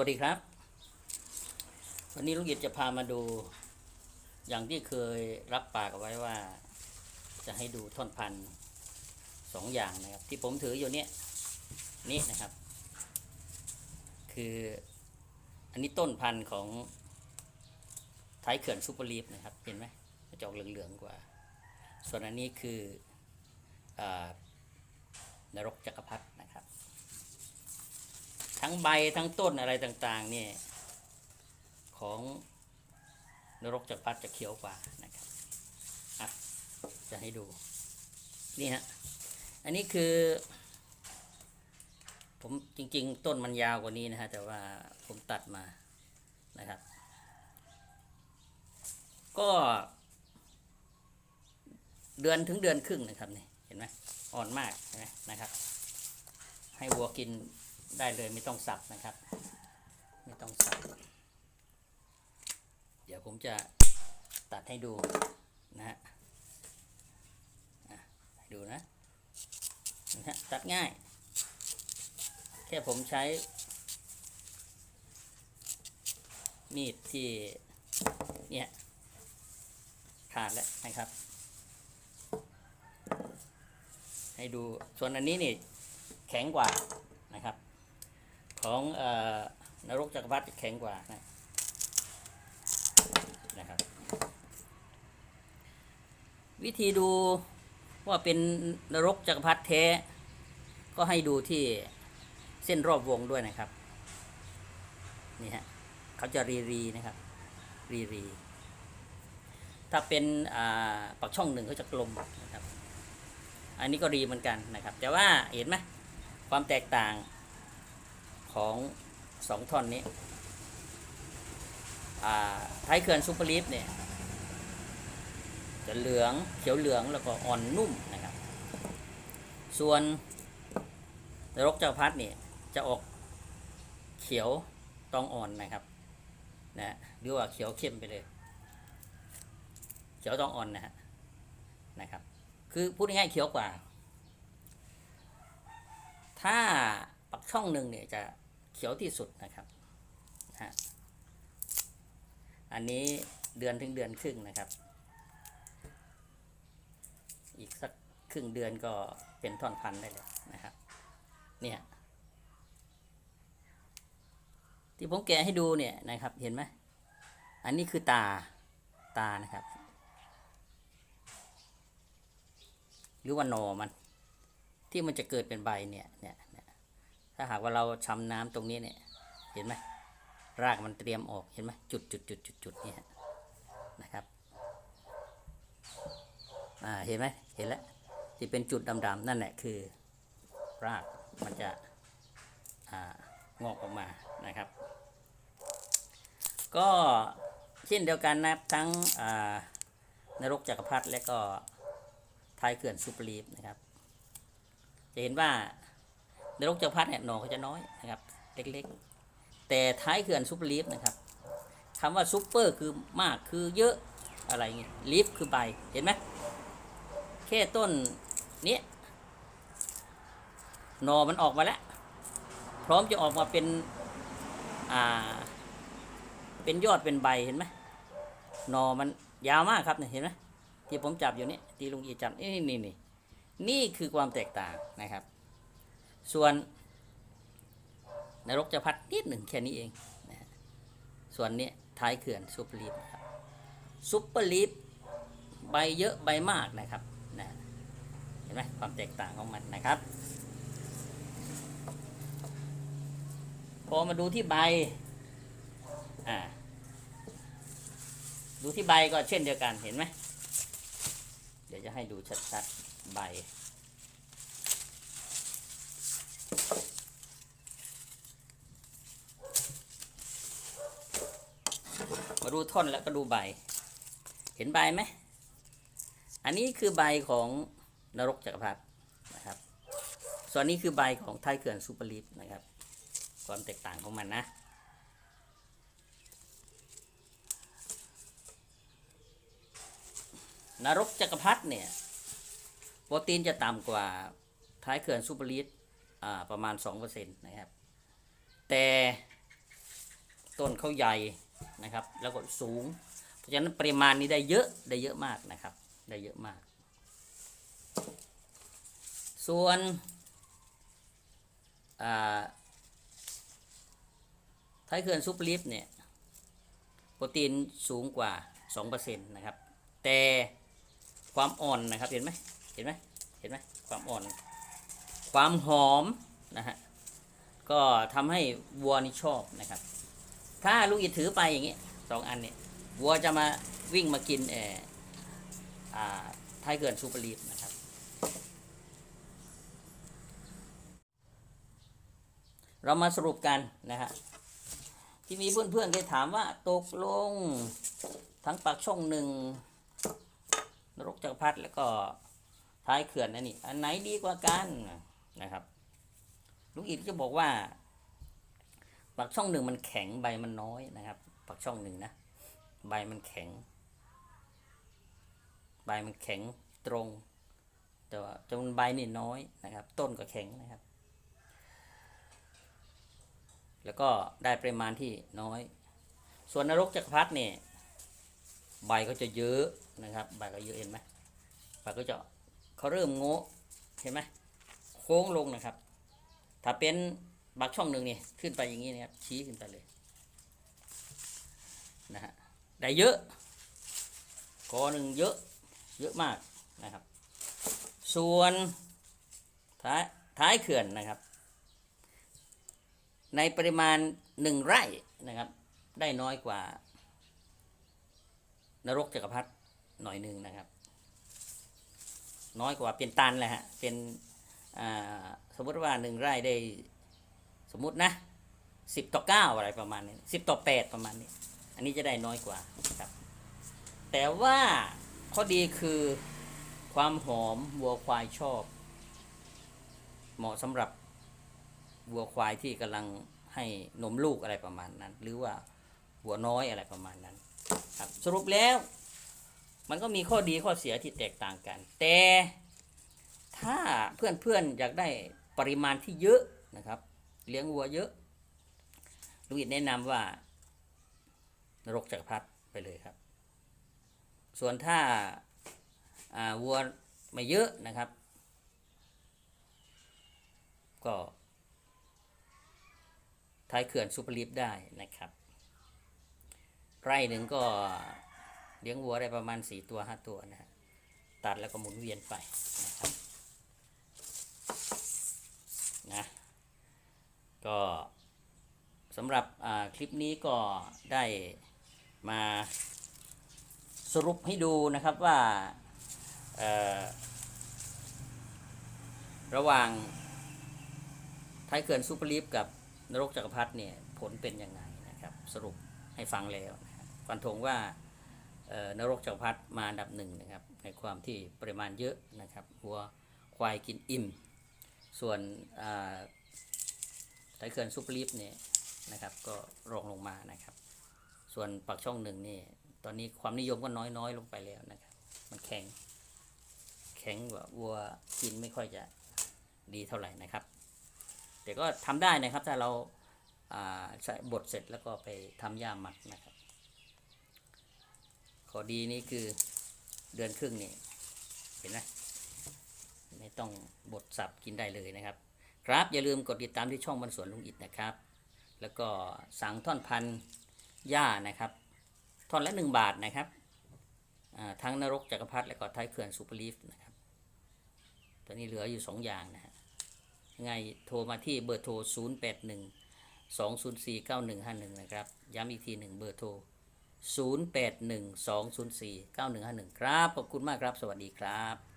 วัสดีครับ วันนี้ลุงหยิดจะพามาดู อย่างที่เคยรับปากเอาไว้ว่า จะให้ดูท่อนพันธุ์สองอย่างนะครับ ที่ผมถืออยู่เนี่ยนี่นะครับ คืออันนี้ต้นพันธุ์ของท้ายเขื่อนซูเปอร์ลีฟนะครับ เห็นไหมจอกเหลืองๆกว่า ส่วนอันนี้คืออานรกจักรพรรดินะครับ ทั้งใบทั้งต้นอะไรต่างๆเนี่ยของนรกจักรพรรดิจะเขียวกว่านะครับอะจะให้ดูนี่ฮะอันนี้คือ ผมจริง ๆ ต้นมันยาวกว่านี้นะฮะแต่ว่าผมตัดมานะครับ ก็เดือนถึงเดือนครึ่งนะครับนี่เห็นไหมอ่อนมากเห็นไหมนะครับ ให้วัวกิน ได้เลยไม่ต้องสับนะครับ ไม่ต้องสับ เดี๋ยวผมจะตัดให้ดูนะฮะดูนะนะ ตัดง่าย แค่ผมใช้ มีดที่เนี่ยขาดแล้วนะครับ ให้ดูส่วนอันนี้นี่แข็งกว่า ของอนรกจักรพรรดิแข็งกว่านะนะครับ วิธีดูว่าเป็นนรกจักรพรรดิแท้ ก็ให้ดูที่เส้นรอบวงด้วยนะครับ นี่ฮะเขาจะรีรีนะครับ รีรี ถ้าเป็นอ่าปักช่องหนึ่งเขาจะกลมนะครับ อันนี้ก็รีเหมือนกันนะครับ แต่ว่าเห็นไหมความแตกต่าง ของสองท่อนนี้ท้ายเขื่อนซูเปอร์ลีฟเนี่ยจะเหลืองเขียวเหลืองแล้วก็อ่อนนุ่มนะครับ ส่วนนรกเจ้าพัดเนี่ยจะออกเขียวตองอ่อนนะครับนะหรือว่าเขียวเข้มไปเลย เขียวตองอ่อนนะฮะนะครับ คือพูดง่ายๆเขียวกว่า ถ้าปักช่องหนึ่งเนี่ยจะ เขียวที่สุดนะครับฮะอันนี้เดือนถึงเดือนครึ่งนะครับ อีกสักครึ่งเดือนก็เป็นท่อนพันได้เลยนะครับ เนี่ยที่ผมแกะให้ดูเนี่ยนะครับเห็นไหมอันนี้คือตาตานะครับ หรือว่าหนอมัน ที่มันจะเกิดเป็นใบเนี่ยเนี่ย ถ้าหากว่าเราชำน้ำตรงนี้เนี่ยเห็นไหมรากมันเตรียมออกเห็นไหมจุดจุดจุดจุดจุดเนี่ยนะครับอ่าเห็นไหมเห็นแล้วที่เป็นจุดดำๆนั่นแหละคือ รากมันจะอ่างอกออกมานะครับ ก็เช่นเดียวกันนับทั้งอ่านรกจักรพรรดิและก็ท้ายเขื่อนซูเปอร์ลีฟนะครับ จะเห็นว่า นรกจักรพรรดิเนี่ยหน่อเขาจะน้อยนะครับเล็กๆ แต่ท้ายเขื่อนซูเปอร์ลีฟนะครับคำว่าซูเปอร์คือมากคือเยอะอะไรเงี้ยลีฟคือใบเห็นไหมแค่ต้นนี้หน่อมันออกมาแล้ว พร้อมจะออกมาเป็นอ่าเป็นยอดเป็นใบเห็นไหมหน่อมันยาวมากครับเนี่ยเห็นไหมที่ผมจับอยู่นี่ที่ลุงอีจับนี่นี่นี่นี่คือความแตกต่างนะครับ ส่วนนรกจะพัดนิดหนึ่งแค่นี้เองนะส่วนนี้ท้ายเขื่อนซุปเปอร์ลีฟครับซุปเปอร์ลีฟใบเยอะใบมากนะครับนะเห็นไหมความแตกต่างของมันนะครับ พอมาดูที่ใบอ่าดูที่ใบก็เช่นเดียวกันเห็นไหมเดี๋ยวจะให้ดูชัดๆใบ มาดูท่อนแล้วก็ดูใบ เห็นใบไหม อันนี้คือใบของนรกจักรพรรดินะครับ ส่วนนี้คือใบของไทยเขื่อนซูเปอร์ลีฟนะครับ ความแตกต่างของมันนะ นรกจักรพรรดิเนี่ยโปรตีนจะต่ำกว่าท้ายเขื่อนซูเปอร์ลีดประมาณ2%นะครับ แต่ต้นเขาใหญ่ นะครับ แล้วก็สูง เพราะฉะนั้นปริมาณนี้ได้เยอะได้เยอะมากนะครับ ได้เยอะมาก ส่วนท้ายเขื่อนซุปลิฟเนี่ยโปรตีนสูงกว่า 2%นะครับ แต่ความอ่อนนะครับ เห็นไหมเห็นไหมเห็นไหมความอ่อน ความหอมนะฮะ ก็ทำให้วัวนี่ชอบนะครับ ถ้าลุงอิดถือไปอย่างเงี้ยสองอันเนี่ยวัวจะมาวิ่งมากินเอออ่าท้ายเกินซูเปอร์ลีฟนะครับ เรามาสรุปกันนะฮะที่มีเพื่อนๆเคยถามว่าตกลงทั้งปากช่องหนึ่งนรกจักรพรรดิแล้วก็ท้ายเขื่อนนั่นนี่อันไหนดีกว่ากันนะครับ ลุงอิดจะบอกว่า ปากช่องหนึ่งมันแข็งใบมันน้อยนะครับปากช่องหนึ่งนะ ใบมันแข็ง ใบมันแข็งตรง แต่ว่าจำนวนใบนี่น้อยนะครับ ต้นก็แข็งนะครับ แล้วก็ได้ปริมาณที่น้อย ส่วนนรกจักรพรรดิเนี่ยใบก็จะเยอะนะครับใบก็เยอะเห็นไหมใบก็จะเขาเริ่มโงะเห็นไหมโค้งลงนะครับ ถ้าเป็น บักช่องหนึ่งนี่ขึ้นไปอย่างนี้นะครับชี้ขึ้นไปเลยนะฮะได้เยอะกอหนึ่งเยอะเยอะมากนะครับ ส่วนท้ายท้ายเขื่อนนะครับ ในปริมาณหนึ่งไร่นะครับ ได้น้อยกว่านรกจักรพรรดิหน่อยหนึ่งนะครับ น้อยกว่าเป็นตันแหละฮะเป็นสมมติว่าหนึ่งไร่ได้ สมมุตินะสิบต่อเก้าอะไรประมาณนี้สิบต่อแปดประมาณนี้ อันนี้จะได้น้อยกว่าครับ แต่ว่าข้อดีคือความหอมวัวควายชอบ เหมาะสำหรับวัวควายที่กำลังให้นมลูกอะไรประมาณนั้น หรือว่าวัวน้อยอะไรประมาณนั้นครับสรุปแล้ว มันก็มีข้อดีข้อเสียที่แตกต่างกัน แต่ถ้าเพื่อนๆอยากได้ปริมาณที่เยอะนะครับ เลี้ยงวัวเยอะลุงอิดแนะนำว่านรกจักรพรรดิไปเลยครับ ส่วนถ้าวัวไม่เยอะนะครับ ก็ท้ายเขื่อนซูเปอร์ลีฟได้นะครับ ไร่หนึ่งก็เลี้ยงวัวได้ประมาณสี่ตัวห้าตัวนะฮะตัดแล้วก็หมุนเวียนไปนะครับนะก็สำหรับอ่า คลิปนี้ก็ได้มาสรุปให้ดูนะครับว่าระหว่างท้ายเขื่อนซูเปอร์ลีฟกับนรกจักรพรรดิเนี่ยผลเป็นยังไงนะครับ สรุปให้ฟังแล้วฟันธงว่านรกจักรพรรดิมาอันดับหนึ่งนะครับ ในความที่ปริมาณเยอะนะครับวัวควายกินอิ่ม ส่วนอ่าท้ายเขื่อนซูเปอร์ลีฟเนี่ย นะครับ ก็รองลงมานะครับ ส่วนปากช่องหนึ่งนี่ตอนนี้ความนิยมก็น้อยน้อยลงไปแล้วนะครับ มันแข็ง แข็งกว่าวัวกินไม่ค่อยจะดีเท่าไหร่นะครับ แต่ก็ทำได้นะครับถ้าเราอ่าใส่บดเสร็จแล้วก็ไปทำย่าหมักนะครับ ข้อดีนี่คือเดือนครึ่งนี่เห็นไหมไม่ต้องบดสับกินได้เลยนะครับ ครับอย่าลืมกดติดตามที่ช่องบรรสวนลุงอิดนะครับ แล้วก็สั่งท่อนพันหญ้านะครับ ท่อนละหนึ่งบาทนะครับทั้งนรกจักรพรรดิและก็ท้ายเขื่อนซูเปอร์ลีฟนะครับตอนนี้เหลืออยู่สองอย่างนะฮะยังไงโทรมาที่เบอร์โทร 0 8 1 2 0 4 9 1 5 1 นะครับ ย้ำอีกทีหนึ่งเบอร์โทร 0 8 1 2 0 4 9 1 5 1 ครับ ขอบคุณมากครับ สวัสดีครับ